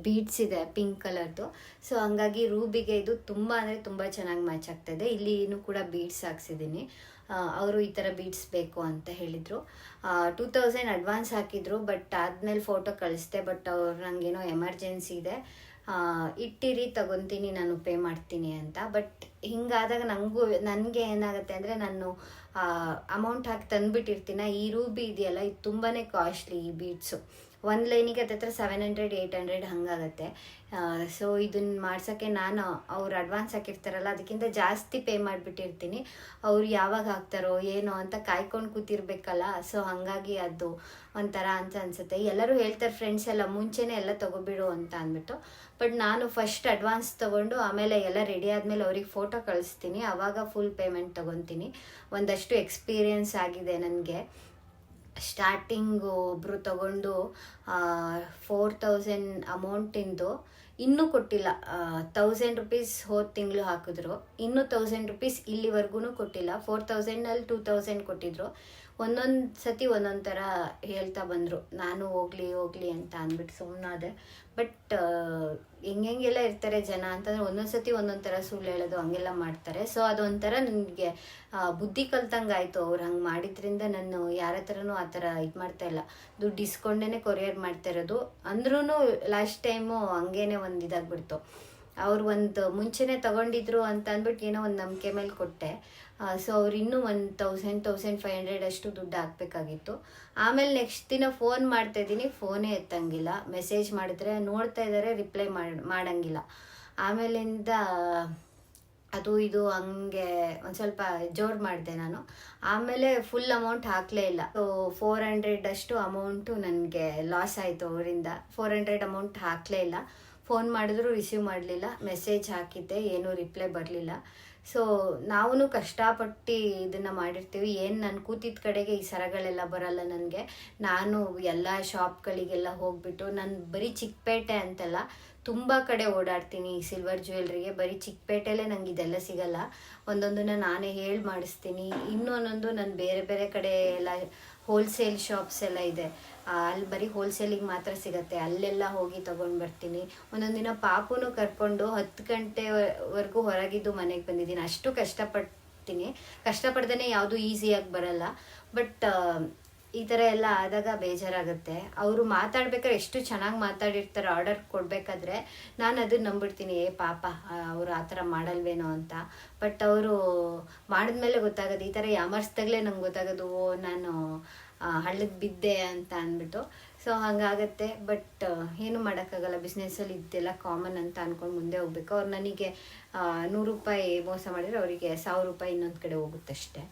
ಬೀಡ್ಸ್ ಇದೆ, ಪಿಂಕ್ ಕಲರ್ದು. ಸೊ, ಹಂಗಾಗಿ ರೂಬಿಗೆ ಇದು ತುಂಬ ಅಂದರೆ ತುಂಬ ಚೆನ್ನಾಗಿ ಮ್ಯಾಚ್ ಆಗ್ತಾಯಿದೆ ಇಲ್ಲಿನೂ ಕೂಡ ಬೀಡ್ಸ್ ಹಾಕ್ಸಿದ್ದೀನಿ. ಅವರು ಈ ಥರ ಬೀಡ್ಸ್ ಬೇಕು ಅಂತ ಹೇಳಿದರು. ಟೂ ತೌಸಂಡ್ ಅಡ್ವಾನ್ಸ್ ಹಾಕಿದ್ರು, ಬಟ್ ಆದಮೇಲೆ ಫೋಟೋ ಕಳಿಸ್ದೆ, ಬಟ್ ಅವ್ರು ನನಗೇನೋ ಎಮರ್ಜೆನ್ಸಿ ಇದೆ. ಇಟ್ಟಿರಿ, ತಗೊತೀನಿ, ನಾನು ಪೇ ಮಾಡ್ತೀನಿ ಅಂತ. ಬಟ್ ಹಿಂಗಾದಾಗ ನನಗೂ ನನಗೆ ಏನಾಗುತ್ತೆ ಅಂದರೆ ನಾನು ಅಮೌಂಟ್ ಹಾಕಿ ತಂದುಬಿಟ್ಟಿರ್ತೀನ? ಈ ರೂಬಿ ಇದೆಯಲ್ಲ ಇದು ತುಂಬಾ ಕಾಸ್ಟ್ಲಿ ಈ ಬೀಡ್ಸು ಒಂದು ಲೈನಿಗೆ ಹತ್ತತ್ರ ಸೆವೆನ್ ಹಂಡ್ರೆಡ್ ಏಯ್ಟ್ ಹಂಡ್ರೆಡ್ ಹಂಗಾಗತ್ತೆ. ಸೊ ಇದನ್ನ ಮಾಡ್ಸೋಕ್ಕೆ ನಾನು ಅವ್ರು ಅಡ್ವಾನ್ಸ್ ಹಾಕಿರ್ತಾರಲ್ಲ, ಅದಕ್ಕಿಂತ ಜಾಸ್ತಿ ಪೇ ಮಾಡಿಬಿಟ್ಟಿರ್ತೀನಿ. ಅವ್ರು ಯಾವಾಗ ಹಾಕ್ತಾರೋ, ಏನೋ ಅಂತ ಕಾಯ್ಕೊಂಡು ಕೂತಿರ್ಬೇಕಲ್ಲ ಸೊ ಹಾಗಾಗಿ ಅದು ಒಂಥರ ಅಂತ ಅನ್ಸುತ್ತೆ. ಎಲ್ಲರೂ ಹೇಳ್ತಾರೆ ಫ್ರೆಂಡ್ಸ್ ಎಲ್ಲ, ಮುಂಚೆನೇ ಎಲ್ಲ ತಗೋಬಿಡು ಅಂತ ಅಂದ್ಬಿಟ್ಟು. ಬಟ್ ನಾನು ಫಸ್ಟ್ ಅಡ್ವಾನ್ಸ್ ತೊಗೊಂಡು ಆಮೇಲೆ ಎಲ್ಲ ರೆಡಿ ಆದಮೇಲೆ ಅವ್ರಿಗೆ ಫೋಟೋ ಕಳಿಸ್ತೀನಿ. ಆವಾಗ ಫುಲ್ ಪೇಮೆಂಟ್ ತೊಗೊತೀನಿ. ಒಂದಷ್ಟು ಎಕ್ಸ್ಪೀರಿಯನ್ಸ್ ಆಗಿದೆ ನನಗೆ. ಸ್ಟಾರ್ಟಿಂಗು ಒಬ್ಬರು ತಗೊಂಡು ಫೋರ್ ತೌಸಂಡ್ ಅಮೌಂಟಿಂದು ಇನ್ನೂ ಕೊಟ್ಟಿಲ್ಲ. ತೌಸಂಡ್ ರುಪೀಸ್ ಹೋದ ತಿಂಗಳು ಹಾಕಿದ್ರು. ಇನ್ನೂ ತೌಸಂಡ್ ರುಪೀಸ್ ಇಲ್ಲಿವರೆಗೂ ಕೊಟ್ಟಿಲ್ಲ. ಫೋರ್ ತೌಸಂಡಲ್ಲಿ ಟೂ ತೌಸಂಡ್ ಕೊಟ್ಟಿದ್ರು. ಒಂದೊಂದು ಸತಿ ಒಂದೊಂದು ಥರ ಹೇಳ್ತಾ ಬಂದರು. ನಾನು ಹೋಗ್ಲಿ ಹೋಗ್ಲಿ ಅಂತ ಅಂದ್ಬಿಟ್ಟು ಸುಮ್ಮನಾದೆ ಬಟ್ ಹೆಂಗೆಲ್ಲ ಇರ್ತಾರೆ ಜನ ಅಂತಂದ್ರೆ ಒಂದೊಂದು ಸತಿ ಒಂದೊಂದು ಥರ ಸುಳ್ಳು ಹೇಳೋದು ಹಂಗೆಲ್ಲ ಮಾಡ್ತಾರೆ. ಸೊ ಅದೊಂಥರ ನನಗೆ ಬುದ್ಧಿ ಕಲ್ತಂಗೆ ಆಯಿತು ಅವ್ರು ಹಂಗೆ ಮಾಡಿದ್ರಿಂದ ನಾನು ಯಾರ ಹತ್ರನೂ ಆ ಥರ ಇದು ಮಾಡ್ತಾ ಇಲ್ಲ. ದುಡ್ಡು ಇಸ್ಕೊಂಡೇ ಕೊರಿಯರ್ ಮಾಡ್ತಾ ಇರೋದು. ಅಂದ್ರೂ ಲಾಸ್ಟ್ ಟೈಮು ಹಂಗೇನೆ ಒಂದು ಇದಾಗ್ಬಿಡ್ತು. ಅವ್ರು ಒಂದು ಮುಂಚೆನೇ ತಗೊಂಡಿದ್ರು ಅಂತ ಅಂದ್ಬಿಟ್ಟು ಏನೋ ಒಂದು ನಂಬಿಕೆ ಮೇಲೆ ಕೊಟ್ಟೆ. ಸೊ ಅವ್ರು ಇನ್ನೂ ಒಂದು ತೌಸಂಡ್ ತೌಸಂಡ್ ಫೈವ್ ಹಂಡ್ರೆಡ್ ಅಷ್ಟು ದುಡ್ಡು ಹಾಕ್ಬೇಕಾಗಿತ್ತು. ಆಮೇಲೆ ನೆಕ್ಸ್ಟ್ ದಿನ ಫೋನ್ ಮಾಡ್ತಾ ಇದ್ದೀನಿ ಫೋನೇ ಎತ್ತಂಗಿಲ್ಲ. ಮೆಸೇಜ್ ಮಾಡಿದ್ರೆ ನೋಡ್ತಾ ಇದ್ದಾರೆ ರಿಪ್ಲೈ ಮಾಡಿ, ಮಾಡಂಗಿಲ್ಲ. ಆಮೇಲಿಂದ ಅದು ಇದು ಹಂಗೆ ಒಂದು ಸ್ವಲ್ಪ ಜೋರು ಮಾಡಿದೆ ನಾನು. ಆಮೇಲೆ ಫುಲ್ ಅಮೌಂಟ್ ಹಾಕಲೇ ಇಲ್ಲ. ಸೊ ಫೋರ್ ಹಂಡ್ರೆಡ್ ಅಷ್ಟು ಅಮೌಂಟು ನನಗೆ ಲಾಸ್ ಆಯಿತು ಅವರಿಂದ. ಫೋರ್ ಹಂಡ್ರೆಡ್ ಅಮೌಂಟ್ ಹಾಕಲೇ ಇಲ್ಲ. ಫೋನ್ ಮಾಡಿದ್ರು ರಿಸೀವ್ ಮಾಡಲಿಲ್ಲ. ಮೆಸೇಜ್ ಹಾಕಿದ್ದೆ, ಏನೂ ರಿಪ್ಲೈ ಬರಲಿಲ್ಲ. ಸೊ ನಾವು ಕಷ್ಟಪಟ್ಟು ಇದನ್ನು ಮಾಡಿರ್ತೀವಿ. ಏನು ನಾನು ಕೂತಿದ್ದ ಕಡೆಗೆ ಈ ಸರಗಳೆಲ್ಲ ಬರಲ್ಲ ನನಗೆ. ನಾನು ಎಲ್ಲ ಶಾಪ್ಗಳಿಗೆಲ್ಲ ಹೋಗ್ಬಿಟ್ಟು, ನಾನು ಬರೀ ಚಿಕ್ಕಪೇಟೆ ಅಂತಲ್ಲ ತುಂಬ ಕಡೆ ಓಡಾಡ್ತೀನಿ ಈ ಸಿಲ್ವರ್ ಜ್ಯುವೆಲ್ರಿಗೆ ಬರೀ ಚಿಕ್ಕಪೇಟೆಲೆ ನಂಗೆ ಇದೆಲ್ಲ ಸಿಗಲ್ಲ. ಒಂದೊಂದನ್ನ ನಾನೇ ಹೇಳಿ ಮಾಡಿಸ್ತೀನಿ. ಇನ್ನೊಂದೊಂದು ನಾನು ಬೇರೆ ಬೇರೆ ಕಡೆ ಎಲ್ಲ ಹೋಲ್ಸೇಲ್ ಶಾಪ್ಸ್ ಎಲ್ಲ ಇದೆ. ಅಲ್ಲಿ ಬರೀ ಹೋಲ್ಸೇಲಿಗೆ ಮಾತ್ರ ಸಿಗತ್ತೆ. ಅಲ್ಲೆಲ್ಲ ಹೋಗಿ ತಗೊಂಡು ಬರ್ತೀನಿ. ಒಂದೊಂದು ದಿನ ಪಾಪುನು ಕರ್ಕೊಂಡು ಹತ್ತು ಗಂಟೆವರೆಗೂ ಹೊರಗಿದ್ದು ಮನೆಗೆ ಬಂದಿದ್ದೀನಿ. ಅಷ್ಟು ಕಷ್ಟಪಡ್ತೀನಿ. ಕಷ್ಟಪಡ್ದೇ ಯಾವುದು ಈಸಿಯಾಗಿ ಬರಲ್ಲ. ಬಟ್ ಈ ಥರ ಎಲ್ಲ ಆದಾಗ ಬೇಜಾರಾಗುತ್ತೆ. ಅವರು ಮಾತಾಡ್ಬೇಕಾದ್ರೆ ಎಷ್ಟು ಚೆನ್ನಾಗಿ ಮಾತಾಡಿರ್ತಾರೆ ಆರ್ಡರ್ ಕೊಡಬೇಕಾದ್ರೆ ನಾನು ಅದನ್ನ ನಂಬಿಡ್ತೀನಿ, ಏ ಪಾಪ ಅವರು ಆ ಥರ ಮಾಡಲ್ವೇನೋ ಅಂತ. ಬಟ್ ಅವರು ಮಾಡಿದ್ಮೇಲೆ ಗೊತ್ತಾಗೋದು, ಈ ಥರ ಯಾಮರ್ಸ್ದಾಗಲೇ ನಂಗೆ ಗೊತ್ತಾಗೋದು, ಓ, ನಾನು ಹಳ್ಳಕ್ಕೆ ಬಿದ್ದೆ ಅಂತ ಅಂದ್ಬಿಟ್ಟು. ಸೊ, ಹಂಗಾಗತ್ತೆ. ಬಟ್ ಏನು ಮಾಡೋಕ್ಕಾಗಲ್ಲ, ಬಿಸ್ನೆಸ್ಸಲ್ಲಿ ಇದೆಲ್ಲ ಕಾಮನ್ ಅಂತ ಅಂದ್ಕೊಂಡು ಮುಂದೆ ಹೋಗ್ಬೇಕು. ಅವ್ರು ನನಗೆ ನೂರು ರೂಪಾಯಿ ಮೋಸ ಮಾಡಿದರೆ ಅವರಿಗೆ ಸಾವಿರ ರೂಪಾಯಿ ಇನ್ನೊಂದು ಕಡೆ ಹೋಗುತ್ತಷ್ಟೇ.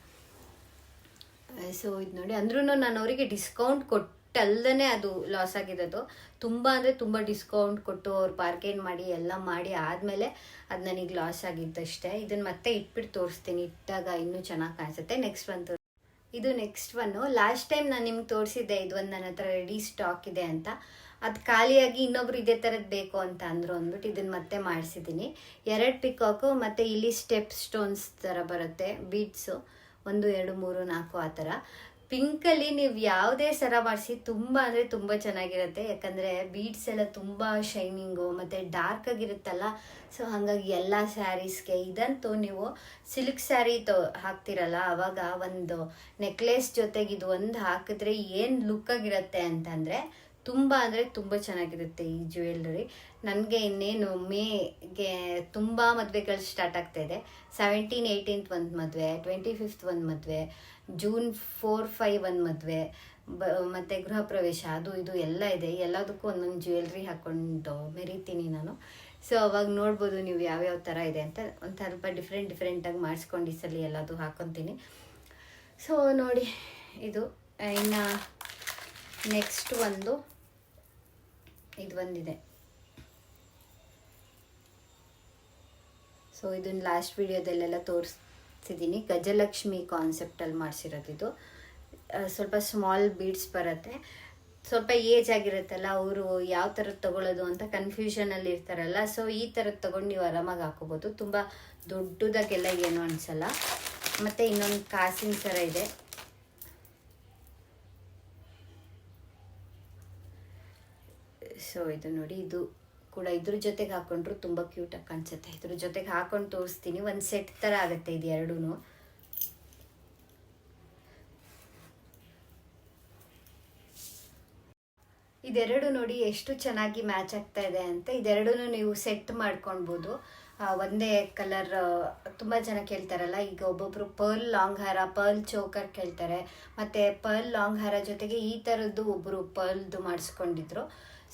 ಸೊ ಇದು ನೋಡಿ ಅಂದ್ರೂ ನಾನು ಅವರಿಗೆ ಡಿಸ್ಕೌಂಟ್ ಕೊಟ್ಟಲ್ದೇ ಅದು ಲಾಸ್ ಆಗಿರೋದು. ತುಂಬ ಅಂದರೆ ತುಂಬ ಡಿಸ್ಕೌಂಟ್ ಕೊಟ್ಟು ಅವ್ರು ಪಾರ್ಗೇನ್ ಮಾಡಿ, ಎಲ್ಲ ಮಾಡಿ ಆದಮೇಲೆ ಅದು ನನಗೆ ಲಾಸ್ ಆಗಿದ್ದಷ್ಟೇ. ಇದನ್ನು ಮತ್ತೆ ಇಟ್ಬಿಟ್ಟು ತೋರಿಸ್ತೀನಿ, ಇಟ್ಟಾಗ ಇನ್ನೂ ಚೆನ್ನಾಗಿ ಕಾಣಿಸುತ್ತೆ. ನೆಕ್ಸ್ಟ್ ಒಂದು ಇದು ನೆಕ್ಸ್ಟ್ ಒನ್ನು ಲಾಸ್ಟ್ ಟೈಮ್ ನಾನು ನಿಮ್ಗೆ ತೋರಿಸಿದ್ದೆ ಇದು ಒಂದು ನನ್ನ ಹತ್ರ ರೆಡಿ ಸ್ಟಾಕ್ ಇದೆ ಅಂತ. ಅದು ಖಾಲಿಯಾಗಿ ಇನ್ನೊಬ್ರು ಇದೇ ಥರದ್ದು ಬೇಕು ಅಂತ ಅಂದರು ಅಂದ್ಬಿಟ್ಟು ಇದನ್ನು ಮತ್ತೆ ಮಾಡಿಸಿದ್ದೀನಿ ಎರಡು ಪಿಕಾಕು ಮತ್ತು ಇಲ್ಲಿ ಸ್ಟೆಪ್ ಸ್ಟೋನ್ಸ್ ಥರ ಬರುತ್ತೆ ಬೀಡ್ಸು ಒಂದು, ಎರಡು, ಮೂರು, ನಾಲ್ಕು ಆ ಥರ. ಪಿಂಕಲ್ಲಿ ನೀವು ಯಾವುದೇ ಸರ ಮಾಡಿಸಿ ತುಂಬ ಅಂದರೆ ತುಂಬ ಚೆನ್ನಾಗಿರುತ್ತೆ. ಯಾಕಂದರೆ ಬೀಡ್ಸ್ ಎಲ್ಲ ತುಂಬ ಶೈನಿಂಗು ಮತ್ತು ಡಾರ್ಕ್ ಆಗಿರುತ್ತಲ್ಲ, ಸೊ ಹಾಗಾಗಿ ಎಲ್ಲ ಸ್ಯಾರೀಸ್ಗೆ ಇದಂತೂ ನೀವು ಸಿಲ್ಕ್ ಸ್ಯಾರಿ ತೊ, ಹಾಕ್ತಿರಲ್ಲ ಆವಾಗ ಒಂದು ನೆಕ್ಲೆಸ್ ಜೊತೆಗೆ ಇದು ಒಂದು ಹಾಕಿದ್ರೆ ಏನು ಲುಕ್ ಆಗಿರುತ್ತೆ ಅಂತಂದರೆ ತುಂಬ ಅಂದರೆ ತುಂಬ ಚೆನ್ನಾಗಿರುತ್ತೆ ಈ ಜ್ಯುವೆಲ್ಲರಿ ನನಗೆ ಇನ್ನೇನು ಮೇಗೆ ತುಂಬ ಮದುವೆಗಳು ಸ್ಟಾರ್ಟ್ ಆಗ್ತಾ ಇದೆ. ಸೆವೆಂಟೀನ್ ಏಯ್ಟೀನ್ತ್ ಒಂದು ಮದುವೆ ಟ್ವೆಂಟಿ ಫಿಫ್ತ್ ಒಂದು ಮದುವೆ ಜೂನ್ ಫೋರ್ ಫೈವ್ ಒಂದು ಮದುವೆ, ಬ, ಮತ್ತು ಗೃಹ ಪ್ರವೇಶ, ಅದು ಇದು ಎಲ್ಲ ಇದೆ. ಎಲ್ಲದಕ್ಕೂ ಒಂದೊಂದು ಜ್ಯುವೆಲ್ರಿ ಹಾಕ್ಕೊಂಡು ಮೆರಿತೀನಿ ನಾನು. ಸೊ ಅವಾಗ ನೋಡ್ಬೋದು ನೀವು ಯಾವ್ಯಾವ ಥರ ಇದೆ ಅಂತ. ಒಂದು ಸ್ವಲ್ಪ ಡಿಫ್ರೆಂಟ್ ಡಿಫ್ರೆಂಟಾಗಿ ಮಾಡಿಸ್ಕೊಂಡು ಈ ಸಲ ಎಲ್ಲದು ಹಾಕೊತೀನಿ. ಸೊ ನೋಡಿ, ಇದು, ಇನ್ನು ನೆಕ್ಸ್ಟ್ ಒಂದು ಇದು ಬಂದಿದೆ. ಸೊ ಇದನ್ನ ಲಾಸ್ಟ್ ವಿಡಿಯೋದಲ್ಲೆಲ್ಲ ತೋರಿಸ್ತಿದ್ದೀನಿ ಗಜಲಕ್ಷ್ಮಿ ಕಾನ್ಸೆಪ್ಟಲ್ಲಿ ಮಾಡಿಸಿರೋದು ಇದು ಸ್ವಲ್ಪ ಸ್ಮಾಲ್ ಬೀಡ್ಸ್ ಬರುತ್ತೆ. ಸ್ವಲ್ಪ ಏಜ್ ಆಗಿರುತ್ತಲ್ಲ, ಅವರು ಯಾವ ಥರದ್ದು ತಗೊಳ್ಳೋದು ಅಂತ ಕನ್ಫ್ಯೂಷನಲ್ಲಿ ಇರ್ತಾರಲ್ಲ ಸೊ ಈ ಥರದ್ದು ತೊಗೊಂಡು ನೀವು ಆರಾಮಾಗಿ ಹಾಕೋಬೋದು. ತುಂಬ ದೊಡ್ಡದಾಗೆಲ್ಲ ಏನು ಅನಿಸಲ್ಲ. ಮತ್ತು ಇನ್ನೊಂದು ಕಾಸಿನ ಥರ ಇದೆ. ಸೊ ಇದು ನೋಡಿ, ಇದು ಕೂಡ ಇದ್ರ ಜೊತೆಗೆ ಹಾಕೊಂಡ್ರು ತುಂಬ ಕ್ಯೂಟಾಗಿ ಕಾಣಿಸುತ್ತೆ. ಇದ್ರ ಜೊತೆಗೆ ಹಾಕೊಂಡು ತೋರಿಸ್ತೀನಿ. ಒಂದು ಸೆಟ್ ಥರ ಆಗುತ್ತೆ ಇದು ಎರಡೂ ಇದೆರಡು ನೋಡಿ ಎಷ್ಟು ಚೆನ್ನಾಗಿ ಮ್ಯಾಚ್ ಆಗ್ತಾ ಇದೆ ಅಂತ. ಇದೆರಡೂ ನೀವು ಸೆಟ್ ಮಾಡ್ಕೊಳ್ಬೋದು. ಒಂದೇ ಕಲರ್ ತುಂಬ ಜನ ಕೇಳ್ತಾರಲ್ಲ, ಈಗ ಒಬ್ಬೊಬ್ರು ಪರ್ಲ್ ಲಾಂಗ್ ಹಾರ ಪರ್ಲ್ ಚೋಕರ್ ಕೇಳ್ತಾರೆ. ಮತ್ತು ಪರ್ಲ್ ಲಾಂಗ್ ಹಾರ ಜೊತೆಗೆ ಈ ಥರದ್ದು ಒಬ್ಬರು ಪರ್ಲ್ದು ಮಾಡಿಸ್ಕೊಂಡಿದ್ರು.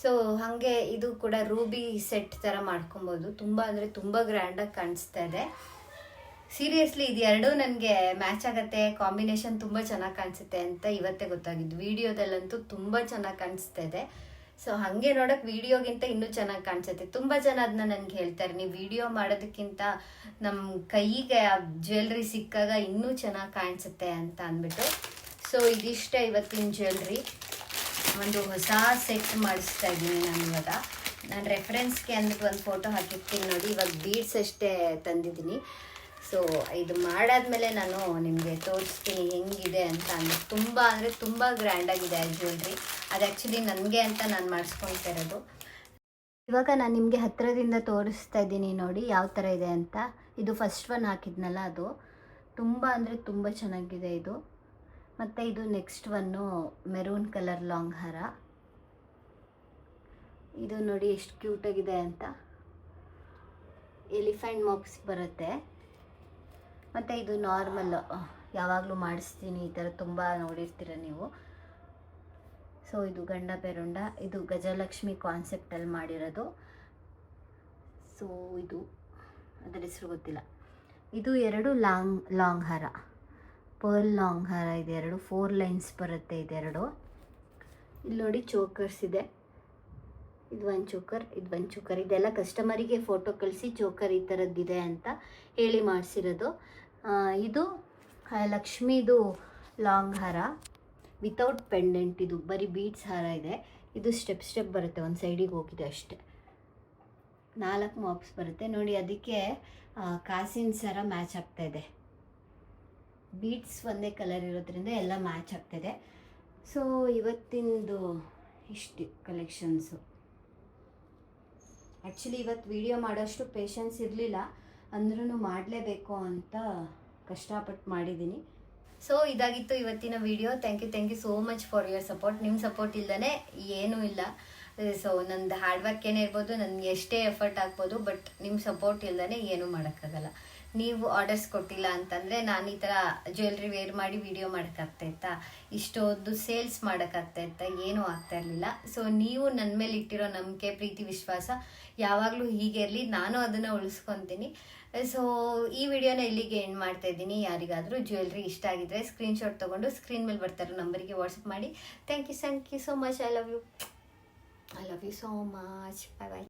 ಸೊ ಹಾಗೆ ಇದು ಕೂಡ ರೂಬಿ ಸೆಟ್ ಥರ ಮಾಡ್ಕೊಬೋದು. ತುಂಬ ಅಂದರೆ ತುಂಬ ಗ್ರ್ಯಾಂಡಾಗಿ ಕಾಣಿಸ್ತಾ ಇದೆ. ಸೀರಿಯಸ್ಲಿ ಇದು ಎರಡೂ ನನಗೆ ಮ್ಯಾಚ್ ಆಗತ್ತೆ. ಕಾಂಬಿನೇಷನ್ ತುಂಬ ಚೆನ್ನಾಗಿ ಕಾಣಿಸುತ್ತೆ ಅಂತ ಇವತ್ತೇ ಗೊತ್ತಾಗಿದ್ದು. ವಿಡಿಯೋದಲ್ಲಂತೂ ತುಂಬ ಚೆನ್ನಾಗಿ ಕಾಣಿಸ್ತಾ ಇದೆ. ಸೊ ಹಾಗೆ ನೋಡೋಕೆ ವಿಡಿಯೋಗಿಂತ ಇನ್ನೂ ಚೆನ್ನಾಗಿ ಕಾಣಿಸುತ್ತೆ. ತುಂಬ ಜನ ಅದನ್ನ ನನಗೆ ಹೇಳ್ತಾರೆ. ನೀವು ವಿಡಿಯೋ ಮಾಡೋದಕ್ಕಿಂತ ನಮ್ಮ ಕೈಗೆ ಆ ಜ್ಯುವೆಲ್ರಿ ಸಿಕ್ಕಾಗ ಇನ್ನೂ ಚೆನ್ನಾಗಿ ಕಾಣಿಸುತ್ತೆ ಅಂತ ಅಂದ್ಬಿಟ್ಟು. ಸೊ ಇದಿಷ್ಟೇ ಇವತ್ತಿನ ಜ್ಯುವೆಲ್ರಿ ಒಂದು ಹೊಸ ಸೆಟ್ ಮಾಡಿಸ್ತಾ ಇದ್ದೀನಿ ನಾನು ಇವಾಗ. ನಾನು ರೆಫರೆನ್ಸ್ಗೆ ಅಂದ್ಬಿಟ್ಟು ಒಂದು ಫೋಟೋ ಹಾಕಿರ್ತೀನಿ ನೋಡಿ. ಇವಾಗ ಬೀಡ್ಸ್ ಅಷ್ಟೇ ತಂದಿದ್ದೀನಿ. ಸೊ ಇದು ಮಾಡಾದ್ಮೇಲೆ ನಾನು ನಿಮಗೆ ತೋರಿಸ್ತೀನಿ ಹೆಂಗಿದೆ ಅಂತ ಅಂದರೆ ತುಂಬ ಅಂದರೆ ತುಂಬ ಗ್ರ್ಯಾಂಡಾಗಿದೆ ಆ ಜ್ಯುವೆಲ್ರಿ ಅದು ಆ್ಯಕ್ಚುಲಿ ನನಗೆ ಅಂತ ನಾನು ಮಾಡಿಸ್ಕೊಳ್ತಾ ಇರೋದು. ಇವಾಗ ನಾನು ನಿಮಗೆ ಹತ್ತಿರದಿಂದ ತೋರಿಸ್ತಾ ಇದ್ದೀನಿ ನೋಡಿ ಯಾವ ಥರ ಇದೆ ಅಂತ. ಇದು ಫಸ್ಟ್ ಒನ್ ಹಾಕಿದ್ನಲ್ಲ ಅದು. ತುಂಬ ಅಂದರೆ ತುಂಬ ಚೆನ್ನಾಗಿದೆ ಇದು. ಮತ್ತು ಇದು next one maroon colour long ಹರ ಇದು ನೋಡಿ ಎಷ್ಟು ಕ್ಯೂಟಾಗಿದೆ ಅಂತ. ಎಲಿಫೆಂಟ್ ಮಾಕ್ಸ್ ಬರುತ್ತೆ. ಮತ್ತು ಇದು ನಾರ್ಮಲ್ ಯಾವಾಗಲೂ ಮಾಡಿಸ್ತೀನಿ, ಈ ಥರ ತುಂಬ ನೋಡಿರ್ತೀರ ನೀವು. ಸೊ ಇದು ಗಂಡ ಪೆರುಂಡ, ಇದು ಗಜಲಕ್ಷ್ಮಿ ಕಾನ್ಸೆಪ್ಟಲ್ಲಿ ಮಾಡಿರೋದು. ಸೊ ಇದು, ಅದರ ಹೆಸರು ಗೊತ್ತಿಲ್ಲ. ಇದು ಎರಡು ಲಾಂಗ್ ಲಾಂಗ್ ಹಾರ ಪರ್ಲ್ ಲಾಂಗ್ ಹಾರ ಇದೆ ಎರಡು, ಫೋರ್ ಲೈನ್ಸ್ ಬರುತ್ತೆ ಇದೆರಡು. ಇಲ್ಲಿ ನೋಡಿ ಚೋಕರ್ಸ್ ಇದೆ. ಇದು ಒಂದು ಚೋಕರ್, ಇದು ಒಂದು ಚೋಕರ್. ಇದೆಲ್ಲ ಕಸ್ಟಮರಿಗೆ ಫೋಟೋ ಕಳಿಸಿ ಚೋಕರ್ ಈ ಥರದ್ದಿದೆ ಅಂತ ಹೇಳಿ ಮಾಡಿಸಿರೋದು. ಇದು ಲಕ್ಷ್ಮೀದು ಲಾಂಗ್ ಹಾರ. ವಿತೌಟ್ ಪೆಂಡೆಂಟ್ ಇದು, ಬರೀ ಬೀಡ್ಸ್ ಹಾರ ಇದೆ. ಇದು ಸ್ಟೆಪ್ ಸ್ಟೆಪ್ ಬರುತ್ತೆ, ಒಂದು ಸೈಡಿಗೆ ಹೋಗಿದೆ ಅಷ್ಟೆ. ನಾಲ್ಕು ಮಾಪ್ಸ್ ಬರುತ್ತೆ. ನೋಡಿ, ಅದಕ್ಕೆ ಕಾಸಿನ ಸರ ಮ್ಯಾಚ್ ಆಗ್ತಾ ಬೀಡ್ಸ್ ಒಂದೇ ಕಲರ್ ಇರೋದ್ರಿಂದ ಎಲ್ಲ ಮ್ಯಾಚ್ ಆಗ್ತಾಯಿದೆ ಸೊ ಇವತ್ತಿಂದು ಇಷ್ಟು ಕಲೆಕ್ಷನ್ಸು ಆ್ಯಕ್ಚುಲಿ ಇವತ್ತು ವಿಡಿಯೋ ಮಾಡೋಷ್ಟು ಪೇಷನ್ಸ್ ಇರಲಿಲ್ಲ. ಅಂದ್ರೂ ಮಾಡಲೇಬೇಕು ಅಂತ ಕಷ್ಟಪಟ್ಟು ಮಾಡಿದ್ದೀನಿ. ಸೊ ಇದಾಗಿತ್ತು ಇವತ್ತಿನ video thank you thank you so much for your support ನಿಮ್ಮ ಸಪೋರ್ಟ್ ಇಲ್ಲದೇ ಏನೂ ಇಲ್ಲ. ಸೊ ನಂದು ಹಾರ್ಡ್ ವರ್ಕ್ ಏನೇ ಇರ್ಬೋದು ನನಗೆ ಎಷ್ಟೇ ಎಫರ್ಟ್ ಆಗ್ಬೋದು ಬಟ್ ನಿಮ್ಮ ಸಪೋರ್ಟ್ ಇಲ್ಲದೇ ಏನೂ ಮಾಡೋಕ್ಕಾಗಲ್ಲ. ನೀವು ಆರ್ಡರ್ಸ್ ಕೊಟ್ಟಿಲ್ಲ ಅಂತಂದರೆ ನಾನು ಈ ಥರ ಜ್ಯುವೆಲ್ರಿ ವೇರ್ ಮಾಡಿ ವಿಡಿಯೋ ಮಾಡೋಕ್ಕಾಗ್ತಾಯಿತ್ತಾ ಇಷ್ಟೊಂದು ಸೇಲ್ಸ್ ಮಾಡೋಕ್ಕಾಗ್ತಾಯಿತ್ತಾ ಏನೂ ಆಗ್ತಾ ಇರಲಿಲ್ಲ. ಸೊ ನೀವು ನನ್ನ ಮೇಲೆ ಇಟ್ಟಿರೋ ನಂಬಿಕೆ, ಪ್ರೀತಿ, ವಿಶ್ವಾಸ ಯಾವಾಗಲೂ ಹೀಗೆ ಇರಲಿ. ನಾನು ಅದನ್ನು ಉಳಿಸ್ಕೊತೀನಿ. ಸೊ ಈ ವಿಡಿಯೋನ ಇಲ್ಲಿಗೆ ಎಂಡ್ ಮಾಡ್ತಾ ಇದ್ದೀನಿ. ಯಾರಿಗಾದರೂ ಜ್ಯುವೆಲ್ರಿ ಇಷ್ಟ ಆಗಿದ್ರೆ ಸ್ಕ್ರೀನ್ಶಾಟ್ ತೊಗೊಂಡು ಸ್ಕ್ರೀನ್ ಮೇಲೆ ಬರ್ತಾರೋ ನಂಬರಿಗೆ ವಾಟ್ಸಪ್ ಮಾಡಿ. Thank you thank you so much I love you I love you so much bye bye